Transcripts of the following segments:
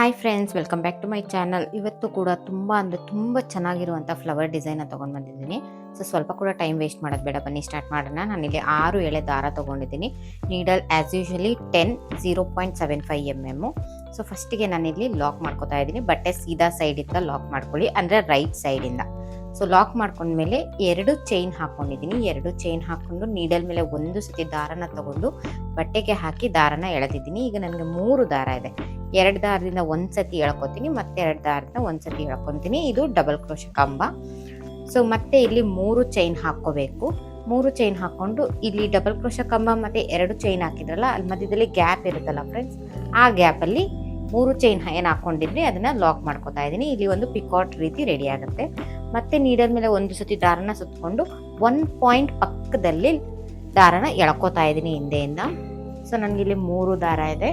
Hi friends welcome back to my channel ಇವತ್ತು ಕೂಡ ತುಂಬ ಅಂದರೆ ತುಂಬ ಚೆನ್ನಾಗಿರುವಂಥ ಫ್ಲವರ್ ಡಿಸೈನ ತೊಗೊಂಡು ಬಂದಿದ್ದೀನಿ. ಸೊ ಸ್ವಲ್ಪ ಕೂಡ ಟೈಮ್ ವೇಸ್ಟ್ ಮಾಡೋದು ಬೇಡ. ಬನ್ನಿ ಸ್ಟಾರ್ಟ್ ಮಾಡೋಣ. ನಾನಿಲ್ಲಿ ಆರು ಎಳೆ ದಾರ ತೊಗೊಂಡಿದ್ದೀನಿ. Needle as usually ten zero point seven five M M so ಫಸ್ಟಿಗೆ ನಾನಿಲ್ಲಿ ಲಾಕ್ ಮಾಡ್ಕೊತಾ ಇದ್ದೀನಿ. ಬಟ್ಟೆ ಸೀದಾ ಸೈಡಿಂದ ಲಾಕ್ ಮಾಡ್ಕೊಳ್ಳಿ. ಅಂದರೆ ರೈಟ್ ಸೈಡಿಂದ ಸೊ ಲಾಕ್ ಮಾಡ್ಕೊಂಡ್ಮೇಲೆ ಎರಡು ಚೈನ್ ಹಾಕ್ಕೊಂಡಿದ್ದೀನಿ ಎರಡು ಚೈನ್ ಹಾಕೊಂಡು ನೀಡಲ್ ಮೇಲೆ ಒಂದು ಸತಿ ದಾರನ ತಗೊಂಡು ಬಟ್ಟೆಗೆ ಹಾಕಿ ದಾರನ ಎಳೆದಿದ್ದೀನಿ. ಈಗ ನನಗೆ ಮೂರು ದಾರ ಇದೆ. ಎರಡು ದಾರದಿಂದ ಒಂದು ಸತಿ ಎಳ್ಕೊತೀನಿ, ಮತ್ತೆ ಎರಡು ದಾರದಿಂದ ಒಂದು ಸತಿ ಎಳ್ಕೊತೀನಿ. ಇದು ಡಬಲ್ ಕ್ರೋಶ ಕಂಬ. ಸೊ ಮತ್ತೆ ಇಲ್ಲಿ ಮೂರು ಚೈನ್ ಹಾಕ್ಕೋಬೇಕು. ಮೂರು ಚೈನ್ ಹಾಕೊಂಡು ಇಲ್ಲಿ ಡಬಲ್ ಕ್ರೋಶ ಕಂಬ ಮತ್ತೆ ಎರಡು ಚೈನ್ ಹಾಕಿದ್ರಲ್ಲ ಅಲ್ಲಿ ಮಧ್ಯದಲ್ಲಿ ಗ್ಯಾಪ್ ಇರುತ್ತಲ್ಲ ಫ್ರೆಂಡ್ಸ್ ಆ ಗ್ಯಾಪಲ್ಲಿ ಮೂರು ಚೈನ್ ಏನು ಹಾಕೊಂಡಿದ್ರಿ ಅದನ್ನು ಲಾಕ್ ಮಾಡ್ಕೊತಾ ಇದ್ದೀನಿ. ಇಲ್ಲಿ ಒಂದು ಪಿಕಾಟ್ ರೀತಿ ರೆಡಿ ಆಗುತ್ತೆ. ಮತ್ತೆ ನೀಡಲ್ ಮೇಲೆ ಒಂದು ಸತಿ ದಾರನ ಸುತ್ತಕೊಂಡು ಒನ್ ಪಾಯಿಂಟ್ ಪಕ್ಕದಲ್ಲಿ ದಾರನ ಎಳ್ಕೊತಾ ಇದ್ದೀನಿ ಹಿಂದೆಯಿಂದ. ಸೊ ನನಗಿಲ್ಲಿ ಮೂರು ದಾರ ಇದೆ.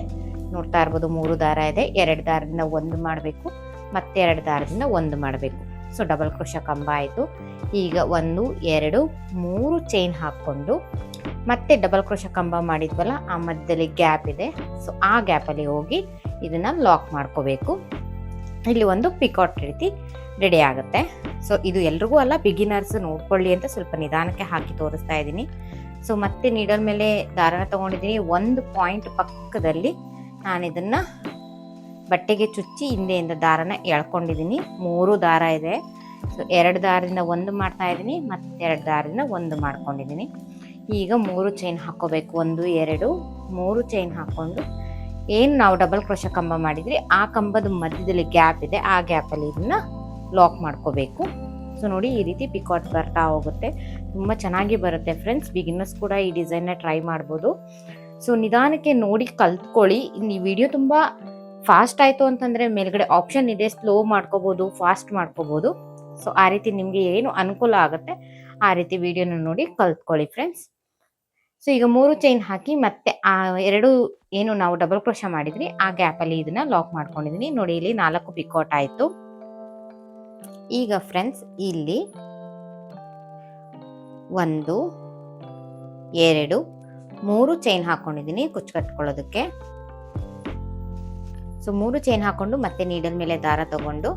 ನೋಡ್ತಾ ಇರ್ಬೋದು, ಮೂರು ದಾರ ಇದೆ. ಎರಡು ದಾರದಿಂದ ಒಂದು ಮಾಡಬೇಕು, ಮತ್ತೆ ಎರಡು ದಾರದಿಂದ ಒಂದು ಮಾಡಬೇಕು. ಸೊ ಡಬಲ್ ಕ್ರೋಶ ಕಂಬ ಆಯಿತು. ಈಗ ಒಂದು, ಎರಡು, ಮೂರು ಚೈನ್ ಹಾಕ್ಕೊಂಡು, ಮತ್ತೆ ಡಬಲ್ ಕ್ರೋಶ ಕಂಬ ಮಾಡಿದ್ವಲ್ಲ, ಆ ಮಧ್ಯದಲ್ಲಿ ಗ್ಯಾಪ್ ಇದೆ. ಸೊ ಆ ಗ್ಯಾಪಲ್ಲಿ ಹೋಗಿ ಇದನ್ನು ಲಾಕ್ ಮಾಡ್ಕೋಬೇಕು. ಇಲ್ಲಿ ಒಂದು ಪಿಕಾಟ್ ರೀತಿ ರೆಡಿ ಆಗುತ್ತೆ. ಸೊ ಇದು ಎಲ್ರಿಗೂ ಅಲ್ಲ ಬಿಗಿನರ್ಸ್ ನೋಡ್ಕೊಳ್ಳಿ ಅಂತ ಸ್ವಲ್ಪ ನಿಧಾನಕ್ಕೆ ಹಾಕಿ ತೋರಿಸ್ತಾ ಇದ್ದೀನಿ. ಸೊ ಮತ್ತೆ ನೀಡಲ್ ಮೇಲೆ ದಾರನ ತಗೊಂಡಿದ್ದೀನಿ. ಒಂದು ಪಾಯಿಂಟ್ ಪಕ್ಕದಲ್ಲಿ ನಾನು ಇದನ್ನ ಬಟ್ಟೆಗೆ ಚುಚ್ಚಿ ಹಿಂದೆಯಿಂದ ದಾರನ ಎಳ್ಕೊಂಡಿದ್ದೀನಿ ಮೂರು ದಾರ ಇದೆ. ಸೊ ಎರಡು ದಾರದಿಂದ ಒಂದು ಮಾಡ್ತಾ ಇದ್ದೀನಿ ಮತ್ತೆ ಎರಡು ದಾರದಿಂದ ಒಂದು ಮಾಡ್ಕೊಂಡಿದ್ದೀನಿ ಈಗ ಮೂರು ಚೈನ್ ಹಾಕ್ಕೋಬೇಕು ಒಂದು, ಎರಡು, ಮೂರು ಚೈನ್ ಹಾಕೊಂಡು ಏನು ನಾವು ಡಬಲ್ ಕ್ರೋಶ ಕಂಬ ಮಾಡಿದ್ರಿ, ಆ ಕಂಬದ ಮಧ್ಯದಲ್ಲಿ ಗ್ಯಾಪ್ ಇದೆ. ಆ ಗ್ಯಾಪಲ್ಲಿ ಇದನ್ನ ಲಾಕ್ ಮಾಡ್ಕೋಬೇಕು. ಸೊ ನೋಡಿ ಈ ರೀತಿ ಪಿಕಾಟ್ ಬರ್ತಾ ಹೋಗುತ್ತೆ. ತುಂಬ ಚೆನ್ನಾಗಿ ಬರುತ್ತೆ ಫ್ರೆಂಡ್ಸ್ ಬಿಗಿನರ್ಸ್ ಕೂಡ ಈ ಡಿಸೈನ್ನ ಟ್ರೈ ಮಾಡ್ಬೋದು. ಸೊ ನಿಧಾನಕ್ಕೆ ನೋಡಿ ಕಲ್ತ್ಕೊಳ್ಳಿ. ಈ ವಿಡಿಯೋ ತುಂಬ ಫಾಸ್ಟ್ ಆಯಿತು ಅಂತಂದರೆ ಮೇಲ್ಗಡೆ ಆಪ್ಷನ್ ಇದೆ. ಸ್ಲೋ ಮಾಡ್ಕೋಬೋದು ಫಾಸ್ಟ್ ಮಾಡ್ಕೋಬೋದು. ಸೊ ಆ ರೀತಿ ನಿಮಗೆ ಏನು ಅನುಕೂಲ ಆಗುತ್ತೆ, ಆ ರೀತಿ ವಿಡಿಯೋನ ನೋಡಿ ಕಲ್ತ್ಕೊಳ್ಳಿ ಫ್ರೆಂಡ್ಸ್ ಸೊ ಈಗ ಮೂರು ಚೈನ್ ಹಾಕಿ ಮತ್ತೆ ಆ ಎರಡು ಏನು ನಾವು ಡಬಲ್ ಕ್ರೋಶ ಮಾಡಿದ್ರಿ ಆ ಗ್ಯಾಪಲ್ಲಿ ಇದನ್ನ ಲಾಕ್ ಮಾಡ್ಕೊಂಡಿದ್ದೀನಿ ನೋಡಿ, ಇಲ್ಲಿ ನಾಲ್ಕು ಪಿಕೌಟ್ ಆಯಿತು. ಈಗ ಫ್ರೆಂಡ್ಸ್ ಇಲ್ಲಿ ಒಂದು, ಎರಡು ಮೂರು ಚೈನ್ ಹಾಕೊಂಡಿದ್ದೀನಿ, ಕುಚ್ಚು ಕಟ್ಕೊಳ್ಳೋದಕ್ಕೆ. ಸೊ ಮೂರು ಚೈನ್ ಹಾಕೊಂಡು ಮತ್ತೆ ನೀಡಲ್ ಮೇಲೆ ದಾರ ತಗೊಂಡು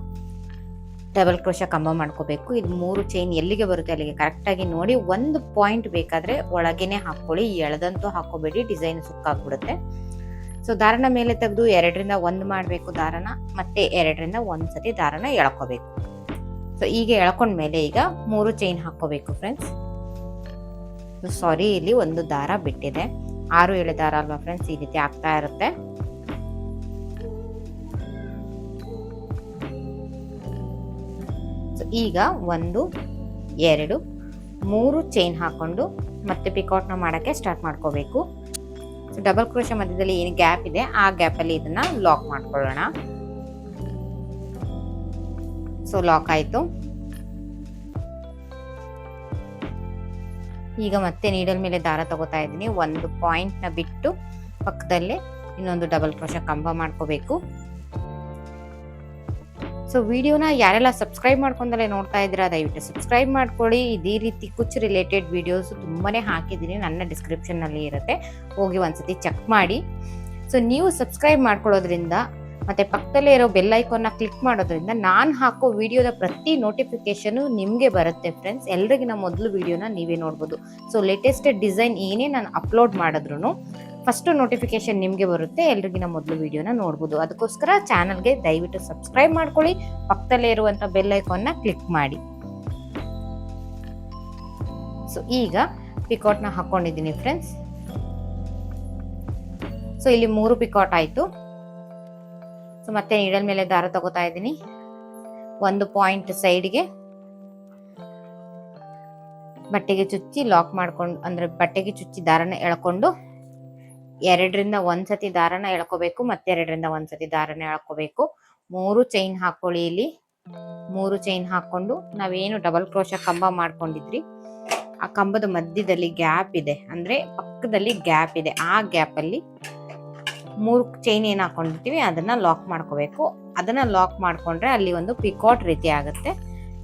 ಡಬಲ್ ಕ್ರೋಶ ಕಂಬ ಮಾಡ್ಕೋಬೇಕು. ಇದು ಮೂರು ಚೈನ್ ಎಲ್ಲಿಗೆ ಬರುತ್ತೆ ಅಲ್ಲಿಗೆ ಕರೆಕ್ಟಾಗಿ ನೋಡಿ, ಒಂದು ಪಾಯಿಂಟ್ ಬೇಕಾದ್ರೆ ಒಳಗೇನೆ ಹಾಕೊಳ್ಳಿ ಎಳೆದಂತೂ ಹಾಕೋಬೇಡಿ ಡಿಸೈನ್ ಸುಕ್ಕಾಗ್ಬಿಡುತ್ತೆ. ಸೊ ದಾರನ ಮೇಲೆ ತೆಗೆದು ಎರಡರಿಂದ ಒಂದು ಮಾಡಬೇಕು ದಾರನ, ಮತ್ತೆ ಎರಡರಿಂದ ಒಂದು ಸತಿ ದಾರನ ಎಳ್ಕೋಬೇಕು. ಸೊ ಈಗ ಎಳ್ಕೊಂಡ್ಮೇಲೆ ಈಗ ಮೂರು ಚೈನ್ ಹಾಕೋಬೇಕು ಫ್ರೆಂಡ್ಸ್ ಸಾರಿ, ಇಲ್ಲಿ ಒಂದು ದಾರ ಬಿಟ್ಟಿದೆ. ಆರು ಏಳು ದಾರ ಅಲ್ವಾ ಫ್ರೆಂಡ್ಸ್ ಈ ರೀತಿ ಆಗ್ತಾ ಇರುತ್ತೆ. ಈಗ ಒಂದು, ಎರಡು, ಮೂರು ಚೈನ್ ಹಾಕೊಂಡು ಮತ್ತೆ ಪಿಕೌಟ್ನ ಮಾಡೋಕ್ಕೆ ಸ್ಟಾರ್ಟ್ ಮಾಡ್ಕೋಬೇಕು. ಸೊ ಡಬಲ್ ಕ್ರೋಶ ಮಧ್ಯದಲ್ಲಿ ಏನು ಗ್ಯಾಪ್ ಇದೆ, ಆ ಗ್ಯಾಪಲ್ಲಿ ಇದನ್ನ ಲಾಕ್ ಮಾಡ್ಕೊಳ್ಳೋಣ. ಸೊ ಲಾಕ್ ಆಯಿತು. ಈಗ ಮತ್ತೆ ನೀಡಲ್ ಮೇಲೆ ದಾರ ತಗೋತಾ ಇದ್ದೀನಿ. ಒಂದು ಪಾಯಿಂಟ್ನ ಬಿಟ್ಟು ಪಕ್ಕದಲ್ಲೇ ಇನ್ನೊಂದು ಡಬಲ್ ಕ್ರೋಶ ಕಂಬ ಮಾಡ್ಕೋಬೇಕು. ಸೊ ವಿಡಿಯೋನ ಯಾರೆಲ್ಲ ಸಬ್ಸ್ಕ್ರೈಬ್ ಮಾಡ್ಕೊಂಡಲ್ಲೇ ನೋಡ್ತಾ ಇದ್ದೀರಾ, ದಯವಿಟ್ಟು ಸಬ್ಸ್ಕ್ರೈಬ್ ಮಾಡ್ಕೊಳ್ಳಿ. ಇದೇ ರೀತಿ ಕುಚ್ ರಿಲೇಟೆಡ್ ವಿಡಿಯೋಸ್ ತುಂಬಾನೇ ಹಾಕಿದ್ದೀನಿ. ನನ್ನ ಡಿಸ್ಕ್ರಿಪ್ಷನ್ನಲ್ಲಿ ಇರುತ್ತೆ. ಹೋಗಿ ಒಂದ್ಸತಿ ಚೆಕ್ ಮಾಡಿ. ಸೊ ನೀವು ಸಬ್ಸ್ಕ್ರೈಬ್ ಮಾಡ್ಕೊಳ್ಳೋದ್ರಿಂದ ಮತ್ತೆ ಪಕ್ಕದಲ್ಲೇ ಇರೋ ಬೆಲ್ ಐಕಾನ್ನ ಕ್ಲಿಕ್ ಮಾಡೋದ್ರಿಂದ ನಾನು ಹಾಕೋ ವಿಡಿಯೋದ ಪ್ರತಿ ನೋಟಿಫಿಕೇಶನ್ ನಿಮಗೆ ಬರುತ್ತೆ ಫ್ರೆಂಡ್ಸ್ ಎಲ್ರಿಗಿನ ಮೊದಲು ವಿಡಿಯೋನ ನೀವೇ ನೋಡ್ಬೋದು. ಸೊ ಲೇಟೆಸ್ಟ್ ಡಿಸೈನ್ ಏನೇ ನಾನು ಅಪ್ಲೋಡ್ ಮಾಡಿದ್ರು ಫಸ್ಟ್ ನೋಟಿಫಿಕೇಶನ್ ನಿಮಗೆ ಬರುತ್ತೆ, ಎಲ್ರಿಗಿನ ಮೊದಲು ವಿಡಿಯೋನ ನೋಡ್ಬೋದು. ಅದಕ್ಕೋಸ್ಕರ ಚಾನಲ್ಗೆ ದಯವಿಟ್ಟು ಸಬ್ಸ್ಕ್ರೈಬ್ ಮಾಡ್ಕೊಳ್ಳಿ, ಪಕ್ಕದಲ್ಲೇ ಇರುವಂಥ ಬೆಲ್ ಐಕಾನ್ನ ಕ್ಲಿಕ್ ಮಾಡಿ. ಸೊ ಈಗ ಪಿಕಾಟ್ನ ಹಾಕೊಂಡಿದ್ದೀನಿ ಫ್ರೆಂಡ್ಸ್ ಸೊ ಇಲ್ಲಿ ಮೂರು ಪಿಕಾಟ್ ಆಯಿತು. ಸೊ ಮತ್ತೆ ನೀಡಲ್ ಮೇಲೆ ದಾರ ತಗೋತಾ ಇದ್ದೀನಿ. ಒಂದು ಪಾಯಿಂಟ್ ಸೈಡ್ಗೆ ಬಟ್ಟೆಗೆ ಚುಚ್ಚಿ ಲಾಕ್ ಮಾಡ್ಕೊಂಡು, ಅಂದ್ರೆ ಬಟ್ಟೆಗೆ ಚುಚ್ಚಿ ದಾರನ ಎಳ್ಕೊಂಡು ಎರಡರಿಂದ ಒಂದ್ಸತಿ ದಾರನ ಎಳ್ಕೋಬೇಕು, ಮತ್ತೆ ಎರಡರಿಂದ ಒಂದ್ಸತಿ ದಾರನ ಎಳ್ಕೋಬೇಕು. ಮೂರು ಚೈನ್ ಹಾಕೊಳ್ಳಿ ಇಲ್ಲಿ. ಮೂರು ಚೈನ್ ಹಾಕೊಂಡು ನಾವೇನು ಡಬಲ್ ಕ್ರೋಶ ಕಂಬ ಮಾಡ್ಕೊಂಡಿದ್ರಿ, ಆ ಕಂಬದ ಮಧ್ಯದಲ್ಲಿ ಗ್ಯಾಪ್ ಇದೆ. ಅಂದ್ರೆ ಪಕ್ಕದಲ್ಲಿ ಗ್ಯಾಪ್ ಇದೆ. ಆ ಗ್ಯಾಪ್ ಅಲ್ಲಿ ಮೂರು ಚೈನ್ ಏನು ಹಾಕೊಂಡಿರ್ತೀವಿ, ಅದನ್ನು ಲಾಕ್ ಮಾಡ್ಕೋಬೇಕು. ಅದನ್ನು ಲಾಕ್ ಮಾಡಿಕೊಂಡ್ರೆ ಅಲ್ಲಿ ಒಂದು ಪಿಕಾಟ್ ರೀತಿ ಆಗುತ್ತೆ.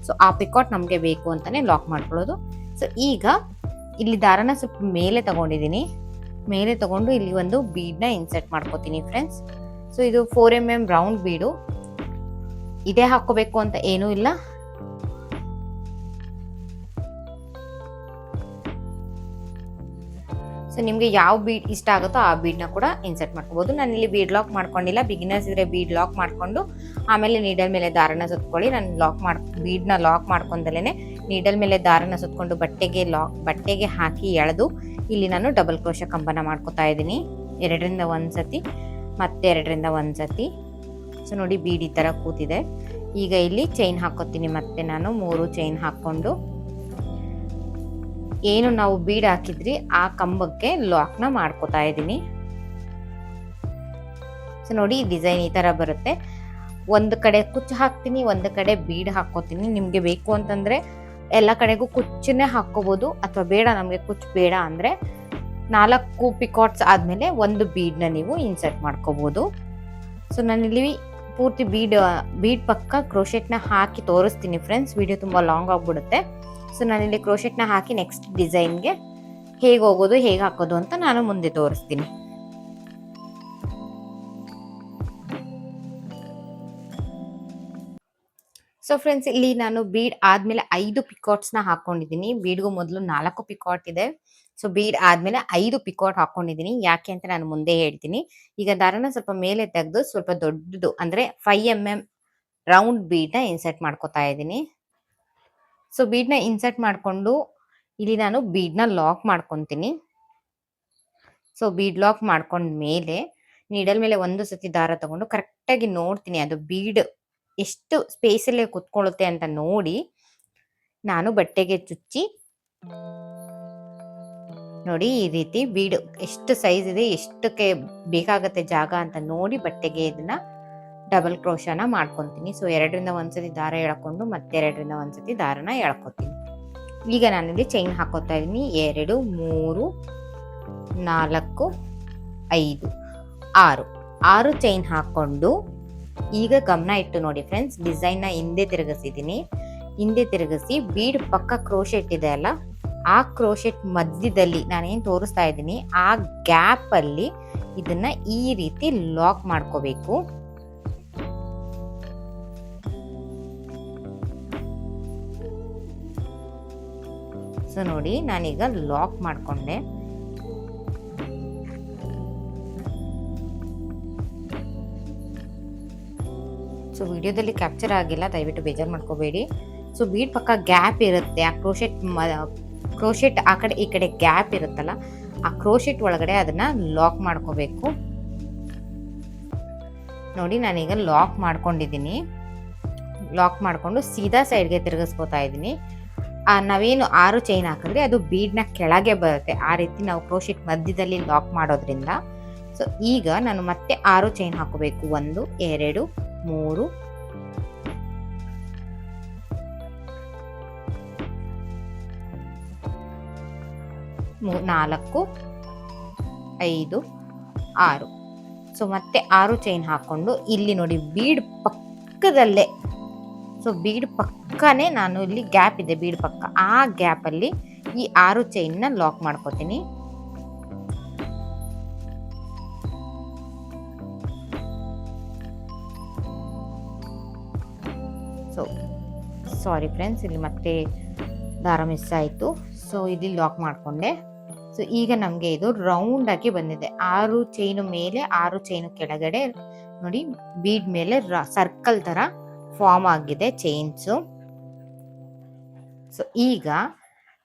ಸೊ ಆ ಪಿಕಾಟ್ ನಮಗೆ ಬೇಕು ಅಂತಲೇ ಲಾಕ್ ಮಾಡ್ಕೊಳ್ಳೋದು. ಸೊ ಈಗ ಇಲ್ಲಿ ದಾರನ ಸ್ವಲ್ಪ ಮೇಲೆ ತಗೊಂಡಿದ್ದೀನಿ. ಮೇಲೆ ತಗೊಂಡು ಇಲ್ಲಿ ಒಂದು ಬೀಡ್ನ ಇನ್ಸರ್ಟ್ ಮಾಡ್ಕೋತೀನಿ ಫ್ರೆಂಡ್ಸ್ ಸೊ ಇದು four M M round bead ಇದೇ ಹಾಕೋಬೇಕು ಅಂತ ಏನೂ ಇಲ್ಲ. ಸೊ ನಿಮಗೆ ಯಾವ ಬೀಡ್ ಇಷ್ಟ ಆಗುತ್ತೋ ಆ ಬೀಡ್ನ ಕೂಡ ಇನ್ಸರ್ಟ್ ಮಾಡ್ಕೋಬೋದು. ನಾನು ಇಲ್ಲಿ ಬೀಡ್ ಲಾಕ್ ಮಾಡ್ಕೊಂಡಿಲ್ಲ. ಬಿಗಿನರ್ಸ್ ಇದ್ರೆ ಬೀಡ್ ಲಾಕ್ ಮಾಡಿಕೊಂಡು, ಆಮೇಲೆ ನೀಡಲ್ ಮೇಲೆ ದಾರನ ಸುತ್ಕೊಳ್ಳಿ. ನಾನು ಲಾಕ್ ಮಾಡ್ ಬೀಡ್ನ ಲಾಕ್ ಮಾಡ್ಕೊಂಡಲೇ ನೀಡಲ್ ಮೇಲೆ ದಾರನ ಸುತ್ಕೊಂಡು ಬಟ್ಟೆಗೆ ಲಾಕ್ ಬಟ್ಟೆಗೆ ಹಾಕಿ ಎಳೆದು, ಇಲ್ಲಿ ನಾನು ಡಬಲ್ ಕ್ರೋಶ ಕಂಬನ ಮಾಡ್ಕೊತಾ ಇದ್ದೀನಿ. ಎರಡರಿಂದ ಒಂದು ಸತಿ, ಮತ್ತೆ ಎರಡರಿಂದ ಒಂದು ಸತಿ. ಸೊ ನೋಡಿ ಬೀಡ್ ಈ ಥರ ಕೂತಿದೆ. ಈಗ ಇಲ್ಲಿ ಚೈನ್ ಹಾಕೋತೀನಿ ಮತ್ತೆ ನಾನು ಮೂರು ಚೈನ್ ಹಾಕ್ಕೊಂಡು ಏನು ನಾವು ಬೀಡ್ ಹಾಕಿದ್ರಿ ಆ ಕಂಬಕ್ಕೆ ಲಾಕ್ನ ಮಾಡ್ಕೋತಾ ಇದ್ದೀನಿ. ಸೊ ನೋಡಿ ಡಿಸೈನ್ ಈ ತರ ಬರುತ್ತೆ. ಒಂದು ಕಡೆ ಕುಚ್ಚು ಹಾಕ್ತೀನಿ, ಒಂದು ಕಡೆ ಬೀಡ್ ಹಾಕೋತೀನಿ ನಿಮಗೆ ಬೇಕು ಅಂತಂದ್ರೆ ಎಲ್ಲ ಕಡೆಗೂ ಕುಚ್ಚನ್ನೇ ಹಾಕೋಬಹುದು ಅಥವಾ ಬೇಡ ನಮಗೆ ಕುಚ್ಚು ಬೇಡ ಅಂದ್ರೆ ನಾಲ್ಕು ಪಿಕಾಟ್ಸ್ ಆದ್ಮೇಲೆ ಒಂದು ಬೀಡನ್ನ ನೀವು ಇನ್ಸರ್ಟ್ ಮಾಡ್ಕೋಬಹುದು ಸೊ ನಾನಿಲ್ಲಿ ಪೂರ್ತಿ ಬೀಡ್ ಬೀಡ್ ಪಕ್ಕ ಕ್ರೋಶೆಟ್ನ ಹಾಕಿ ತೋರಿಸ್ತೀನಿ ಫ್ರೆಂಡ್ಸ್ ವಿಡಿಯೋ ತುಂಬ ಲಾಂಗ್ ಆಗಿಬಿಡುತ್ತೆ. ಸೊ ನಾನಿಲ್ಲಿ ಕ್ರೋಶೆಟ್ನ ಹಾಕಿ ನೆಕ್ಸ್ಟ್ ಡಿಸೈನ್ಗೆ ಹೇಗೆ ಹೋಗೋದು, ಹೇಗೆ ಹಾಕೋದು ಅಂತ ನಾನು ಮುಂದೆ ತೋರಿಸ್ತೀನಿ. ಸೊ ಫ್ರೆಂಡ್ಸ್ ಇಲ್ಲಿ ನಾನು ಬೀಡ್ ಆದ್ಮೇಲೆ ಐದು ಪಿಕಾಟ್ಸ್ನ ಹಾಕೊಂಡಿದ್ದೀನಿ. ಬೀಡ್ಗೂ ಮೊದಲು ನಾಲ್ಕು ಪಿಕಾಟ್ ಇದೆ. ಸೊ ಬೀಡ್ ಆದ್ಮೇಲೆ ಐದು ಪಿಕಾಟ್ ಹಾಕೊಂಡಿದ್ದೀನಿ. ಯಾಕೆ ಅಂತ ನಾನು ಮುಂದೆ ಹೇಳ್ತೀನಿ. ಈಗ ದಾರನ ಸ್ವಲ್ಪ ಮೇಲೆ ತೆಗೆದು ಸ್ವಲ್ಪ ದೊಡ್ಡದು, ಅಂದ್ರೆ ಫೈವ್ ಎಂ ಎಂ ರೌಂಡ್ ಬೀಡ್ನ ಇನ್ಸರ್ಟ್ ಮಾಡ್ಕೋತಾ ಇದ್ದೀನಿ. ಸೊ ಬೀಡ್ನ ಇನ್ಸರ್ಟ್ ಮಾಡಿಕೊಂಡು ಇಲ್ಲಿ ನಾನು ಬೀಡ್ನ ಲಾಕ್ ಮಾಡ್ಕೊತೀನಿ. ಸೊ ಬೀಡ್ ಲಾಕ್ ಮಾಡ್ಕೊಂಡ ಮೇಲೆ ನೀಡಲ್ ಮೇಲೆ ಒಂದು ಸತಿ ದಾರ ತಗೊಂಡು ಕರೆಕ್ಟಾಗಿ ನೋಡ್ತೀನಿ. ಅದು ಬೀಡ್ ಎಷ್ಟು ಸ್ಪೇಸಲ್ಲೇ ಕುತ್ಕೊಳ್ಳುತ್ತೆ ಅಂತ ನೋಡಿ ನಾನು ಬಟ್ಟೆಗೆ ಚುಚ್ಚಿ ನೋಡಿ ಈ ರೀತಿ ಬೀಡು ಎಷ್ಟು ಸೈಜ್ ಇದೆ, ಎಷ್ಟಕ್ಕೆ ಬೇಕಾಗತ್ತೆ ಜಾಗ ಅಂತ ನೋಡಿ ಬಟ್ಟೆಗೆ ಇದನ್ನ ಡಬಲ್ ಕ್ರೋಶನ ಮಾಡ್ಕೊತೀನಿ. ಸೊ ಎರಡರಿಂದ ಒಂದ್ಸತಿ ದಾರ ಎಳ್ಕೊಂಡು ಮತ್ತೆ ಎರಡರಿಂದ ಒಂದ್ಸತಿ ದಾರನ ಎಳ್ಕೊತೀನಿ. ಈಗ ನಾನಿಲ್ಲಿ ಚೈನ್ ಹಾಕೋತಾ ಇದ್ದೀನಿ. ಎರಡು, ಮೂರು, ನಾಲ್ಕು, ಐದು, ಆರು. ಆರು ಚೈನ್ ಹಾಕೊಂಡು ಈಗ ಗಮನ ಇಟ್ಟು ನೋಡಿ ಫ್ರೆಂಡ್ಸ್ ಡಿಸೈನ್ನ ಹಿಂದೆ ತಿರುಗಿಸಿದ್ದೀನಿ. ಹಿಂದೆ ತಿರುಗಿಸಿ ಬೀಡ್ ಪಕ್ಕ ಕ್ರೋಶೆಟ್ ಇದೆ ಅಲ್ಲ ಆ ಕ್ರೋಶೆಟ್ ಮಧ್ಯದಲ್ಲಿ ನಾನೇನು ತೋರಿಸ್ತಾ ಇದ್ದೀನಿ, ಆ ಗ್ಯಾಪ್ ಅಲ್ಲಿ ಇದನ್ನ ಈ ರೀತಿ ಲಾಕ್ ಮಾಡ್ಕೋಬೇಕು. ಸೊ ನೋಡಿ, ನಾನೀಗ ಲಾಕ್ ಮಾಡ್ಕೊಂಡೆ. ಸೊ ವಿಡಿಯೋದಲ್ಲಿ ಕ್ಯಾಪ್ಚರ್ ಆಗಿಲ್ಲ, ದಯವಿಟ್ಟು ಬೇಜಾರು ಮಾಡ್ಕೋಬೇಡಿ. ಸೊ ಬೀಡ್ ಪಕ್ಕ ಗ್ಯಾಪ್ ಇರುತ್ತೆ, ಆ ಕ್ರೋಶೆಟ್ ಕ್ರೋಶೆಟ್ ಆ ಕಡೆ ಈ ಕಡೆ ಗ್ಯಾಪ್ ಇರುತ್ತಲ್ಲ, ಆ ಕ್ರೋಶೆಟ್ ಒಳಗಡೆ ಅದನ್ನ ಲಾಕ್ ಮಾಡ್ಕೋಬೇಕು. ನೋಡಿ, ನಾನೀಗ ಲಾಕ್ ಮಾಡ್ಕೊಂಡಿದ್ದೀನಿ. ಲಾಕ್ ಮಾಡಿಕೊಂಡು ಸೀದಾ ಸೈಡ್ಗೆ ತಿರುಗಿಸ್ಕೋತಾ ಇದ್ದೀನಿ. ನಾವೇನು ಆರು ಚೈನ್ ಹಾಕಿದ್ರೆ ಅದು ಬೀಡ್ನ ಕೆಳಗೆ ಬರುತ್ತೆ. ಆ ರೀತಿ ನಾವು ಕ್ರೋಶೆಟ್ ಮಧ್ಯದಲ್ಲಿ ಲಾಕ್ ಮಾಡೋದ್ರಿಂದ. ಸೊ, ಈಗ ನಾನು ಮತ್ತೆ ಆರು ಚೈನ್ ಹಾಕೋಬೇಕು. ಒಂದು, ಎರಡು, ಮೂರು ನಾಲ್ಕು, ಐದು, ಆರು. ಸೊ ಮತ್ತೆ ಆರು ಚೈನ್ ಹಾಕೊಂಡು ಇಲ್ಲಿ ನೋಡಿ ಬೀಡ್ ಪಕ್ಕದಲ್ಲೇ. ಸೊ ಬೀಡ್ ಪಕ್ಕನೇ ನಾನು ಇಲ್ಲಿ ಗ್ಯಾಪ್ ಇದೆ, ಬೀಡ್ ಪಕ್ಕ. ಆ ಗ್ಯಾಪ್ ಅಲ್ಲಿ ಈ ಆರು ಚೈನ್ನ ಲಾಕ್ ಮಾಡ್ಕೋತೀನಿ. ಸೊ ಸಾರಿ ಫ್ರೆಂಡ್ಸ್ ಇಲ್ಲಿ ಮತ್ತೆ ದಾರ ಮಿಸ್ ಆಯಿತು. ಸೊ ಇಲ್ಲಿ ಲಾಕ್ ಮಾಡಿಕೊಂಡೆ. ಸೊ ಈಗ ನಮಗೆ ಇದು ರೌಂಡ್ ಆಗಿ ಬಂದಿದೆ. ಆರು ಚೈನು ಮೇಲೆ ಆರು ಚೈನು ಕೆಳಗಡೆ ನೋಡಿ ಬೀಡ್ ಮೇಲೆ ಸರ್ಕಲ್ ತರ ಫಾರ್ಮ್ ಆಗಿದೆ ಚೈನ್ಸು ಸೊ ಈಗ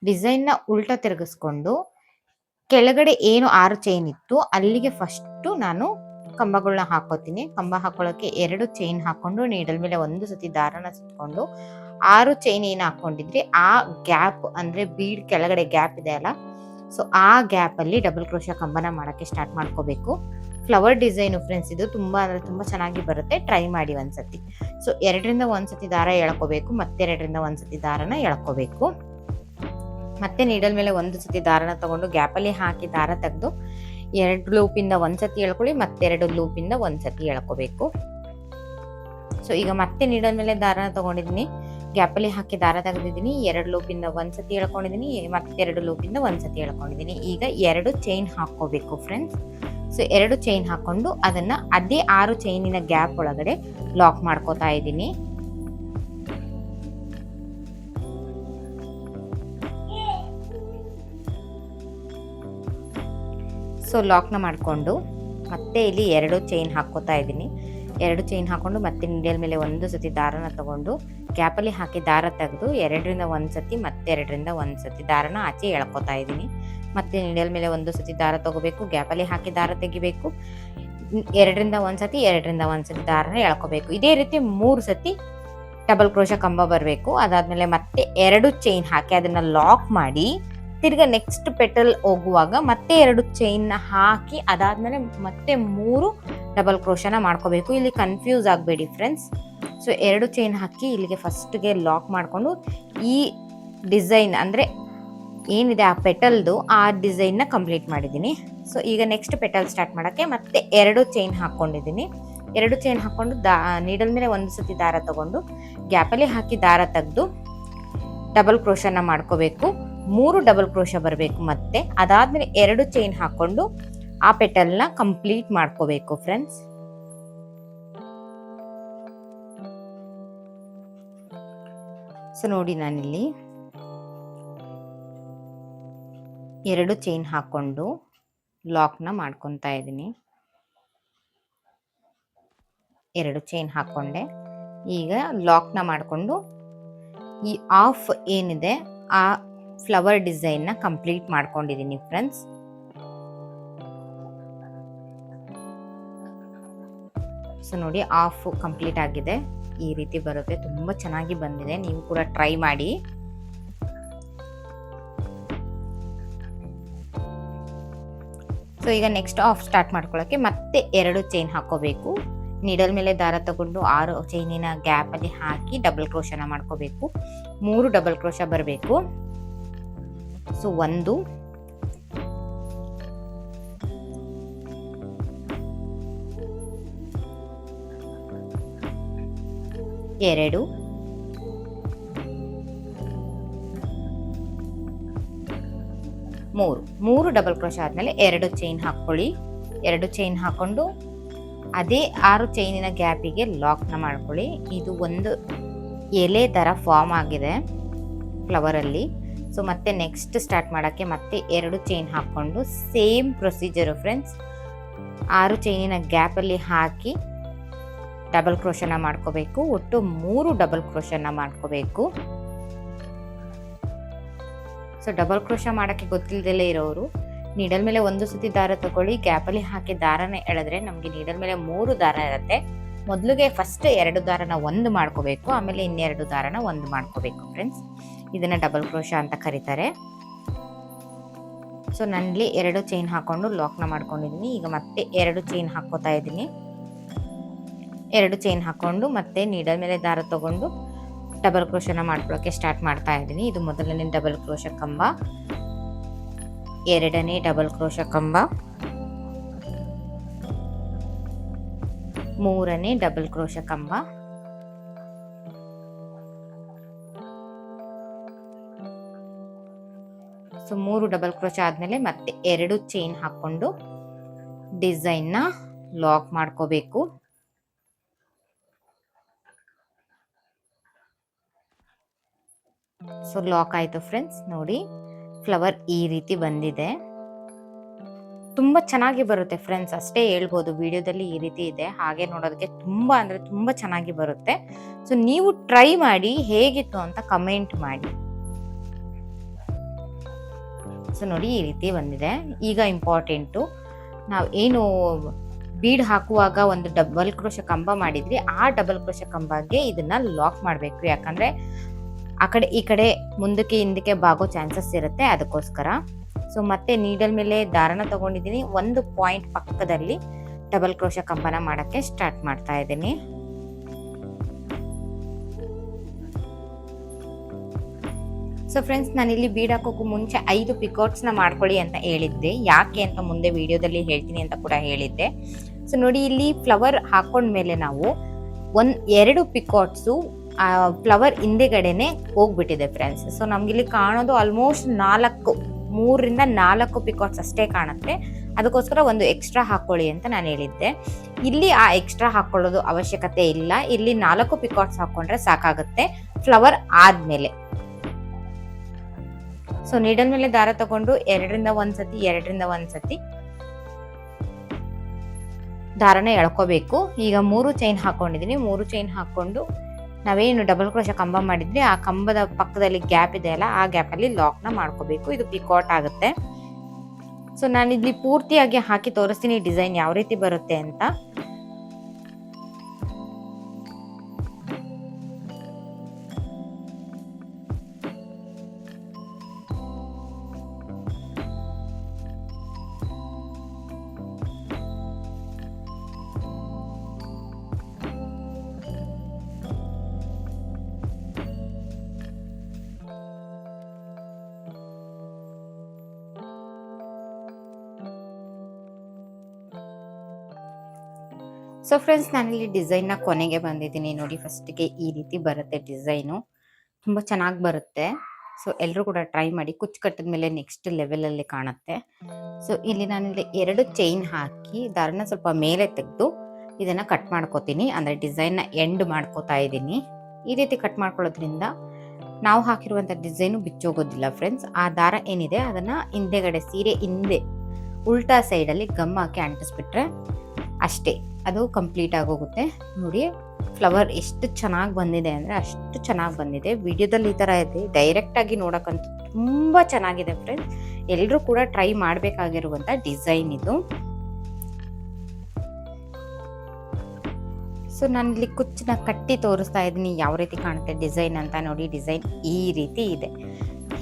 ಡಿಸೈನ್ನ ಉಲ್ಟಾ ತಿರುಗಿಸ್ಕೊಂಡು ಕೆಳಗಡೆ ಏನು ಆರು ಚೈನ್ ಇತ್ತು, ಅಲ್ಲಿಗೆ ಫಸ್ಟು ನಾನು ಕಂಬಗಳನ್ನ ಹಾಕೋತೀನಿ. ಕಂಬ ಹಾಕೊಳ್ಳೋಕೆ ಎರಡು ಚೈನ್ ಹಾಕೊಂಡು ನೀಡಲ್ ಮೇಲೆ ಒಂದು ಸತಿ ದಾರನ ಸುತ್ಕೊಂಡು ಆರು ಚೈನ್ ಏನು ಹಾಕೊಂಡಿದ್ರಿ, ಆ ಗ್ಯಾಪ್ ಅಂದ್ರೆ ಬೀಡ್ ಕೆಳಗಡೆ ಗ್ಯಾಪ್ ಇದೆ ಅಲ್ಲ ಸೊ ಆ ಗ್ಯಾಪ್ ಅಲ್ಲಿ ಡಬಲ್ ಕ್ರೋಶ ಕಂಬನ ಮಾಡಕ್ಕೆ ಸ್ಟಾರ್ಟ್ ಮಾಡ್ಕೋಬೇಕು. ಫ್ಲವರ್ ಡಿಸೈನ್ ಫ್ರೆಂಡ್ಸ್ ಇದು ತುಂಬಾ ಅಂದ್ರೆ ತುಂಬಾ ಚೆನ್ನಾಗಿ ಬರುತ್ತೆ. ಟ್ರೈ ಮಾಡಿ ಒಂದ್ಸತಿ. ಸೊ ಎರಡರಿಂದ ಒಂದ್ಸತಿ ದಾರ ಎಳ್ಕೋಬೇಕು. ಮತ್ತೆ ಎರಡರಿಂದ ಒಂದ್ಸತಿ ದಾರನ ಎಳ್ಕೋಬೇಕು. ಮತ್ತೆ ನೀಡಲ್ ಮೇಲೆ ಒಂದು ಸತಿ ದಾರನ ತಗೊಂಡು ಗ್ಯಾಪಲ್ಲಿ ಹಾಕಿ ದಾರ ತೆಗೆದು ಎರಡು ಲೂಪಿಂದ ಒಂದ್ಸತಿ ಎಳ್ಕೊಳ್ಳಿ. ಮತ್ತೆರಡು ಲೂಪಿಂದ ಒಂದ್ಸತಿ ಎಳ್ಕೋಬೇಕು. ಸೊ ಈಗ ಮತ್ತೆ ನೀಡಲ್ ಮೇಲೆ ದಾರನ ತಗೊಂಡಿದ್ದೀನಿ ಗ್ಯಾಪಲ್ಲಿ ಹಾಕಿ ದಾರ ತೆಗೆದಿದ್ದೀನಿ. ಎರಡು ಲೂಪಿಂದ ಒಂದು ಸತಿ ಎಳ್ಕೊಂಡಿದ್ದೀನಿ ಮತ್ತೆರಡು ಲೂಪಿಂದ ಒಂದು ಸತಿ ಎಳ್ಕೊಂಡಿದ್ದೀನಿ. ಈಗ ಎರಡು ಚೈನ್ ಹಾಕ್ಕೋಬೇಕು ಫ್ರೆಂಡ್ಸ್ ಸೊ ಎರಡು ಚೈನ್ ಹಾಕ್ಕೊಂಡು ಅದನ್ನು ಅದೇ ಆರು ಚೈನಿನ ಗ್ಯಾಪ್ ಒಳಗಡೆ ಲಾಕ್ ಮಾಡ್ಕೋತಾ ಇದ್ದೀನಿ. ಸೊ ಲಾಕ್ನ ಮಾಡಿಕೊಂಡು ಮತ್ತೆ ಇಲ್ಲಿ ಎರಡು ಚೈನ್ ಹಾಕ್ಕೋತಾ ಇದ್ದೀನಿ. ಎರಡು ಚೈನ್ ಹಾಕ್ಕೊಂಡು ಮತ್ತೆ ನಿಂಡಿಯಲ್ ಮೇಲೆ ಒಂದು ಸತಿ ದಾರನ ತಗೊಂಡು ಗ್ಯಾಪಲ್ಲಿ ಹಾಕಿ ದಾರ ತೆಗೆದು ಎರಡರಿಂದ ಒಂದು ಸತಿ ಮತ್ತೆ ಎರಡರಿಂದ ಒಂದು ಸತಿ ದಾರನ ಆಚೆ ಎಳ್ಕೊತಾ ಇದ್ದೀನಿ. ಮತ್ತೆ ನೀಡಲ್ ಮೇಲೆ ಒಂದು ಸತಿ ದಾರ ತಗೋಬೇಕು, ಗ್ಯಾಪಲ್ಲಿ ಹಾಕಿ ದಾರ ತೆಗಿಬೇಕು. ಎರಡರಿಂದ ಒಂದು ಸತಿ, ಎರಡರಿಂದ ಒಂದು ಸತಿ ದಾರನ ಎಳ್ಕೋಬೇಕು. ಇದೇ ರೀತಿ ಮೂರು ಸತಿ ಡಬಲ್ ಕ್ರೋಶ ಕಂಬ ಬರಬೇಕು. ಅದಾದಮೇಲೆ ಮತ್ತೆ ಎರಡು ಚೈನ್ ಹಾಕಿ ಅದನ್ನು ಲಾಕ್ ಮಾಡಿ ತಿರ್ಗಾ ನೆಕ್ಸ್ಟ್ ಪೆಟಲ್ ಹೋಗುವಾಗ ಮತ್ತೆ ಎರಡು ಚೈನ್ನ ಹಾಕಿ ಅದಾದಮೇಲೆ ಮತ್ತೆ ಮೂರು ಡಬಲ್ ಕ್ರೋಶನ ಮಾಡ್ಕೋಬೇಕು. ಇಲ್ಲಿ ಕನ್ಫ್ಯೂಸ್ ಆಗಬೇಡಿ ಫ್ರೆಂಡ್ಸ್ ಸೊ ಎರಡು ಚೈನ್ ಹಾಕಿ ಇಲ್ಲಿಗೆ ಫಸ್ಟ್ಗೆ ಲಾಕ್ ಮಾಡಿಕೊಂಡು ಈ ಡಿಸೈನ್ ಅಂದರೆ ಏನಿದೆ ಆ ಪೆಟಲ್ದು ಆ ಡಿಸೈನ್ನ ಕಂಪ್ಲೀಟ್ ಮಾಡಿದ್ದೀನಿ. ಸೊ ಈಗ ನೆಕ್ಸ್ಟ್ ಪೆಟಲ್ ಸ್ಟಾರ್ಟ್ ಮಾಡೋಕ್ಕೆ ಮತ್ತೆ ಎರಡು ಚೈನ್ ಹಾಕ್ಕೊಂಡಿದ್ದೀನಿ ಎರಡು ಚೈನ್ ಹಾಕ್ಕೊಂಡು ದಾ ನೀಡಲ್ ಮೇಲೆ ಒಂದು ಸತಿ ದಾರ ತಗೊಂಡು ಗ್ಯಾಪಲ್ಲಿ ಹಾಕಿ ದಾರ ತೆಗೆದು ಡಬಲ್ ಕ್ರೋಶನ ಮಾಡ್ಕೋಬೇಕು. ಮೂರು ಡಬಲ್ ಕ್ರೋಶ ಬರಬೇಕು ಮತ್ತೆ ಅದಾದ್ಮೇಲೆ ಎರಡು ಚೈನ್ ಹಾಕೊಂಡು ಆ ಪೆಟಲ್ನ ಕಂಪ್ಲೀಟ್ ಮಾಡ್ಕೋಬೇಕು ಫ್ರೆಂಡ್ಸ್ ಸೊ ನೋಡಿ ನಾನಿಲ್ಲಿ ಎರಡು ಚೈನ್ ಹಾಕೊಂಡು ಲಾಕ್ನ ಮಾಡ್ಕೊತಾ ಇದ್ದೀನಿ. ಎರಡು ಚೈನ್ ಹಾಕೊಂಡೆ ಈಗ ಲಾಕ್ನ ಮಾಡಿಕೊಂಡು ಈ ಆಫ್ ಏನಿದೆ ಆ ಫ್ಲವರ್ ಡಿಸೈನ್ನ ಕಂಪ್ಲೀಟ್ ಮಾಡ್ಕೊಂಡಿದ್ದೀನಿ ಫ್ರೆಂಡ್ಸ್. ಸೊ ನೋಡಿ ಆಫ್ ಕಂಪ್ಲೀಟ್ ಆಗಿದೆ. ಈ ರೀತಿ ಬರುತ್ತೆ. ತುಂಬ ಚೆನ್ನಾಗಿ ಬಂದಿದೆ. ನೀವು ಕೂಡ ಟ್ರೈ ಮಾಡಿ. ಸೊ ಈಗ ನೆಕ್ಸ್ಟ್ ಆಫ್ ಸ್ಟಾರ್ಟ್ ಮಾಡ್ಕೊಳ್ಳೋಕ್ಕೆ ಮತ್ತೆ ಎರಡು ಚೈನ್ ಹಾಕೋಬೇಕು ನೀಡಲ್ ಮೇಲೆ ದಾರ ತಗೊಂಡು ಆರು ಚೈನಿನ ಗ್ಯಾಪ್ ಅಲ್ಲಿ ಹಾಕಿ ಡಬಲ್ ಕ್ರೋಶನ ಮಾಡ್ಕೋಬೇಕು. ಮೂರು ಡಬಲ್ ಕ್ರೋಶ ಬರಬೇಕು. ಸೊ ಒಂದು ಎರಡು. ಮೂರು. ಮೂರು ಡಬಲ್ ಕ್ರೋಶ ಆದಮೇಲೆ ಎರಡು ಚೈನ್ ಹಾಕೊಳ್ಳಿ ಎರಡು ಚೈನ್ ಹಾಕ್ಕೊಂಡು ಅದೇ ಆರು ಚೈನಿನ ಗ್ಯಾಪಿಗೆ ಲಾಕ್ನ ಮಾಡ್ಕೊಳ್ಳಿ. ಇದು ಒಂದು ಎಲೆ ಥರ ಫಾರ್ಮ್ ಆಗಿದೆ ಫ್ಲವರಲ್ಲಿ ಸೊ ಮತ್ತೆ ನೆಕ್ಸ್ಟ್ ಸ್ಟಾರ್ಟ್ ಮಾಡೋಕ್ಕೆ ಮತ್ತೆ ಎರಡು ಚೈನ್ ಹಾಕ್ಕೊಂಡು ಸೇಮ್ ಪ್ರೊಸೀಜರು ಫ್ರೆಂಡ್ಸ್ ಆರು ಚೈನಿನ ಗ್ಯಾಪಲ್ಲಿ ಹಾಕಿ ಡಬಲ್ ಕ್ರೋಶನ ಮಾಡ್ಕೋಬೇಕು. ಒಟ್ಟು ಮೂರು ಡಬಲ್ ಕ್ರೋಶನ ಮಾಡ್ಕೋಬೇಕು. ಸೊ ಡಬಲ್ ಕ್ರೋಶ ಮಾಡೋಕ್ಕೆ ಗೊತ್ತಿಲ್ಲದೆ ಇರೋರು, ನೀಡಲ್ ಮೇಲೆ ಒಂದು ಸತಿ ದಾರ ತಗೊಳ್ಳಿ. ಗ್ಯಾಪಲ್ಲಿ ಹಾಕಿ ದಾರನ ಎಳೆದ್ರೆ ನಮಗೆ ನೀಡಲ್ ಮೇಲೆ ಮೂರು ದಾರ ಇರುತ್ತೆ. ಮೊದಲಿಗೆ ಫಸ್ಟ್ ಎರಡು ದಾರನ ಒಂದು ಮಾಡ್ಕೋಬೇಕು, ಆಮೇಲೆ ಇನ್ನೆರಡು ದಾರನ ಒಂದು ಮಾಡ್ಕೋಬೇಕು ಫ್ರೆಂಡ್ಸ್ ಇದನ್ನು ಡಬಲ್ ಕ್ರೋಶ ಅಂತ ಕರೀತಾರೆ. ಸೊ ನನ್ನಲ್ಲಿ ಎರಡು ಚೈನ್ ಹಾಕೊಂಡು ಲಾಕ್ನ ಮಾಡ್ಕೊಂಡಿದ್ದೀನಿ ಈಗ ಮತ್ತೆ ಎರಡು ಚೈನ್ ಹಾಕೋತಾ ಇದ್ದೀನಿ. ಎರಡು ಚೈನ್ ಹಾಕೊಂಡು ಮತ್ತೆ ನೀಡಲ್ ಮೇಲೆ ದಾರ ತಗೊಂಡು ಡಬಲ್ ಕ್ರೋಶನ ಮಾಡ್ಕೊಳ್ಳೋಕೆ ಸ್ಟಾರ್ಟ್ ಮಾಡ್ತಾ ಇದ್ದೀನಿ. ಇದು ಮೊದಲನೇ ಡಬಲ್ ಕ್ರೋಶ ಕಂಬ. ಎರಡನೇ ಡಬಲ್ ಕ್ರೋಶ ಕಂಬ. ಮೂರನೇ ಡಬಲ್ ಕ್ರೋಶ ಕಂಬ. ಸೊ ಮೂರು ಡಬಲ್ ಕ್ರೋಶ ಆದ್ಮೇಲೆ ಮತ್ತೆ ಎರಡು ಚೈನ್ ಹಾಕೊಂಡು ಡಿಸೈನ್ನ ಲಾಕ್ ಮಾಡ್ಕೋಬೇಕು. ಸೊ ಲಾಕ್ ಆಯ್ತು ಫ್ರೆಂಡ್ಸ್ ನೋಡಿ ಫ್ಲವರ್ ಈ ರೀತಿ ಬಂದಿದೆ. ತುಂಬ ಚೆನ್ನಾಗಿ ಬರುತ್ತೆ ಫ್ರೆಂಡ್ಸ್ ಅಷ್ಟೇ ಹೇಳ್ಬೋದು, ವಿಡಿಯೋದಲ್ಲಿ ಈ ರೀತಿ ಇದೆ. ಹಾಗೆ ನೋಡೋದಕ್ಕೆ ತುಂಬ ಅಂದರೆ ತುಂಬ ಚೆನ್ನಾಗಿ ಬರುತ್ತೆ. ಸೊ ನೀವು ಟ್ರೈ ಮಾಡಿ ಹೇಗಿತ್ತು ಅಂತ ಕಮೆಂಟ್ ಮಾಡಿ. ಸೊ ನೋಡಿ, ಈ ರೀತಿ ಬಂದಿದೆ. ಈಗ ಇಂಪಾರ್ಟೆಂಟು ನಾವು ಏನು ಬೀಡ್ ಹಾಕುವಾಗ ಒಂದು ಡಬಲ್ ಕ್ರೋಶ ಕಂಬ ಮಾಡಿದ್ವಿ. ಆ ಡಬಲ್ ಕ್ರೋಶ ಕಂಬಕ್ಕೆ ಇದನ್ನ ಲಾಕ್ ಮಾಡಬೇಕು. ಯಾಕಂದ್ರೆ ಆ ಕಡೆ, ಈ ಕಡೆ ಮುಂದಕ್ಕೆ, ಹಿಂದಕ್ಕೆ ಬಾಗೋ ಚಾನ್ಸಸ್ ಇರುತ್ತೆ ಅದಕ್ಕೋಸ್ಕರ. ಸೊ ಮತ್ತೆ ನೀಡಲ್ ಮೇಲೆ ದಾರನ ತಗೊಂಡಿದ್ದೀನಿ. ಒಂದು ಪಾಯಿಂಟ್ ಪಕ್ಕದಲ್ಲಿ ಡಬಲ್ ಕ್ರೋಶ ಕಂಬನ ಮಾಡೋಕ್ಕೆ ಸ್ಟಾರ್ಟ್ ಮಾಡ್ತಾ ಇದ್ದೀನಿ. ಸೊ ಫ್ರೆಂಡ್ಸ್ ನಾನು ಇಲ್ಲಿ ಬೀಡ್ ಹಾಕೋಕ್ಕೂ ಮುಂಚೆ ಐದು ಪಿಕೌಟ್ಸ್ನ ಮಾಡ್ಕೊಳ್ಳಿ ಅಂತ ಹೇಳಿದ್ದೆ. ಯಾಕೆ ಅಂತ ಮುಂದೆ ವಿಡಿಯೋದಲ್ಲಿ ಹೇಳ್ತೀನಿ ಅಂತ ಕೂಡ ಹೇಳಿದ್ದೆ. ಸೊ ನೋಡಿ, ಇಲ್ಲಿ ಫ್ಲವರ್ ಹಾಕೊಂಡ್ಮೇಲೆ ನಾವು ಒಂದು, ಎರಡು ಪಿಕಾಟ್ಸು ಆ ಫ್ಲವರ್ ಹಿಂದೆಗಡೆನೆ ಹೋಗ್ಬಿಟ್ಟಿದೆ ಫ್ರೆಂಡ್ಸ್. ಸೊ ನಮಗಿಲ್ಲಿ ಕಾಣೋದು ಆಲ್ಮೋಸ್ಟ್ ನಾಲ್ಕು ಮೂರರಿಂದ ನಾಲ್ಕು ಪಿಕಾಟ್ಸ್ ಅಷ್ಟೇ ಕಾಣುತ್ತೆ. ಅದಕ್ಕೋಸ್ಕರ ಒಂದು ಎಕ್ಸ್ಟ್ರಾ ಹಾಕೊಳ್ಳಿ ಅಂತ ನಾನು ಹೇಳಿದ್ದೆ. ಇಲ್ಲಿ ಆ ಎಕ್ಸ್ಟ್ರಾ ಹಾಕೊಳ್ಳೋದು ಅವಶ್ಯಕತೆ ಇಲ್ಲ. ಇಲ್ಲಿ ನಾಲ್ಕು ಪಿಕಾಟ್ಸ್ ಹಾಕೊಂಡ್ರೆ ಸಾಕಾಗುತ್ತೆ. ಫ್ಲವರ್ ಆದ್ಮೇಲೆ. ಸೊ ನೀಡಲ್ ಮೇಲೆ ದಾರ ತಗೊಂಡು ಎರಡರಿಂದ ಒಂದ್ಸತಿ ಎರಡರಿಂದ ಒಂದ್ಸತಿ ದಾರನ ಎಳ್ಕೋಬೇಕು. ಈಗ ಮೂರು ಚೈನ್ ಹಾಕೊಂಡಿದೀನಿ. ಮೂರು ಚೈನ್ ಹಾಕೊಂಡು ನಾವೇನು ಡಬಲ್ ಕ್ರೋಶ ಕಂಬ ಮಾಡಿದ್ವಿ ಆ ಕಂಬದ ಪಕ್ಕದಲ್ಲಿ ಗ್ಯಾಪ್ ಆ ಗ್ಯಾಪ್ ಅಲ್ಲಿ ಲಾಕ್ನ ಮಾಡ್ಕೋಬೇಕು. ಇದು ಪಿಕಾಟ್ ಆಗುತ್ತೆ. ಸೊ ನಾನು ಇಲ್ಲಿ ಪೂರ್ತಿಯಾಗಿ ಹಾಕಿ ತೋರಿಸ್ತೀನಿ ಡಿಸೈನ್ ಯಾವ ರೀತಿ ಬರುತ್ತೆ ಅಂತ. ಸೊ ಫ್ರೆಂಡ್ಸ್ ನಾನಿಲ್ಲಿ ಡಿಸೈನ್ನ ಕೊನೆಗೆ ಬಂದಿದ್ದೀನಿ. ನೋಡಿ ಫಸ್ಟಿಗೆ ಈ ರೀತಿ ಬರುತ್ತೆ ಡಿಸೈನು ತುಂಬ ಚೆನ್ನಾಗಿ ಬರುತ್ತೆ. ಸೊ ಎಲ್ಲರೂ ಕೂಡ ಟ್ರೈ ಮಾಡಿ. ಕುಚ್ಚು ಕಟ್ಟಿದ ಮೇಲೆ ನೆಕ್ಸ್ಟ್ ಲೆವೆಲಲ್ಲಿ ಕಾಣುತ್ತೆ. ಸೊ ಇಲ್ಲಿ ನಾನಿಲ್ಲಿ ಎರಡು ಚೈನ್ ಹಾಕಿ, ದಾರನ ಸ್ವಲ್ಪ ಮೇಲೆ ತೆಗೆದು ಇದನ್ನ ಕಟ್ ಮಾಡ್ಕೋತೀನಿ. ಅಂದರೆ ಡಿಸೈನ್ನ ಎಂಡ್ ಮಾಡ್ಕೋತಾ ಇದ್ದೀನಿ. ಈ ರೀತಿ ಕಟ್ ಮಾಡ್ಕೊಳ್ಳೋದ್ರಿಂದ ನಾವು ಹಾಕಿರುವಂಥ ಡಿಸೈನು ಬಿಚ್ಚೋಗೋದಿಲ್ಲ ಫ್ರೆಂಡ್ಸ್ ಆ ದಾರ ಏನಿದೆ? ಅದನ್ನ ಹಿಂದೆಗಡೆ ಸೀರೆ ಹಿಂದೆ ಉಲ್ಟಾ ಸೈಡಲ್ಲಿ ಗಮ್ ಹಾಕಿ ಅಂಟಿಸ್ಬಿಟ್ರೆ ಅಷ್ಟೇ. ಅದು ಕಂಪ್ಲೀಟ್ ಆಗೋಗುತ್ತೆ. ನೋಡಿ, ಫ್ಲವರ್ ಎಷ್ಟು ಚೆನ್ನಾಗಿ ಬಂದಿದೆ ಅಂದರೆ ಅಷ್ಟು ಚೆನ್ನಾಗಿ ಬಂದಿದೆ. ವಿಡಿಯೋದಲ್ಲಿ ಈ ಥರ ಇದೆ. ಡೈರೆಕ್ಟಾಗಿ ನೋಡೋಕ್ಕಂತೂ ತುಂಬ ಚೆನ್ನಾಗಿದೆ ಫ್ರೆಂಡ್ಸ್ ಎಲ್ಲರೂ ಕೂಡ ಟ್ರೈ ಮಾಡಬೇಕಾಗಿರುವಂಥ ಡಿಸೈನ್ ಇದು. ಸೊ ನಾನು ಇಲ್ಲಿ ಕುಚ್ಚನ್ನ ಕಟ್ಟಿ ತೋರಿಸ್ತಾ ಇದ್ದೀನಿ. ಯಾವ ರೀತಿ ಕಾಣುತ್ತೆ ಡಿಸೈನ್ ಅಂತ ನೋಡಿ. ಡಿಸೈನ್ ಈ ರೀತಿ ಇದೆ.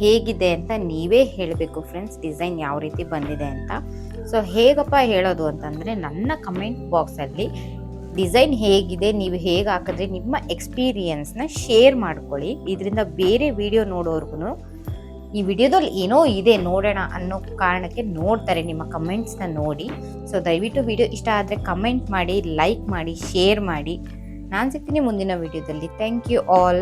ಹೇಗಿದೆ ಅಂತ ನೀವೇ ಹೇಳಬೇಕು ಫ್ರೆಂಡ್ಸ್ ಡಿಸೈನ್ ಯಾವ ರೀತಿ ಬಂದಿದೆ ಅಂತ. ಸೊ ಹೇಗಪ್ಪ ಹೇಳೋದು ಅಂತಂದರೆ, ನನ್ನ ಕಮೆಂಟ್ ಬಾಕ್ಸಲ್ಲಿ ಡಿಸೈನ್ ಹೇಗಿದೆ, ನೀವು ಹೇಗೆ ಹಾಕಿದ್ರೆ, ನಿಮ್ಮ ಎಕ್ಸ್ಪೀರಿಯನ್ಸ್ನ ಶೇರ್ ಮಾಡ್ಕೊಳ್ಳಿ. ಇದರಿಂದ ಬೇರೆ ವಿಡಿಯೋ ನೋಡೋರ್ಗು ಈ ವಿಡಿಯೋದಲ್ಲಿ ಏನೋ ಇದೆ ನೋಡೋಣ ಅನ್ನೋ ಕಾರಣಕ್ಕೆ ನೋಡ್ತಾರೆ, ನಿಮ್ಮ ಕಮೆಂಟ್ಸ್ನ ನೋಡಿ. ಸೊ ದಯವಿಟ್ಟು ವಿಡಿಯೋ ಇಷ್ಟ ಆದರೆ ಕಮೆಂಟ್ ಮಾಡಿ ಲೈಕ್ ಮಾಡಿ ಶೇರ್ ಮಾಡಿ. ನಾನು ಸಿಗ್ತೀನಿ ಮುಂದಿನ ವಿಡಿಯೋದಲ್ಲಿ ಥ್ಯಾಂಕ್ ಯು ಆಲ್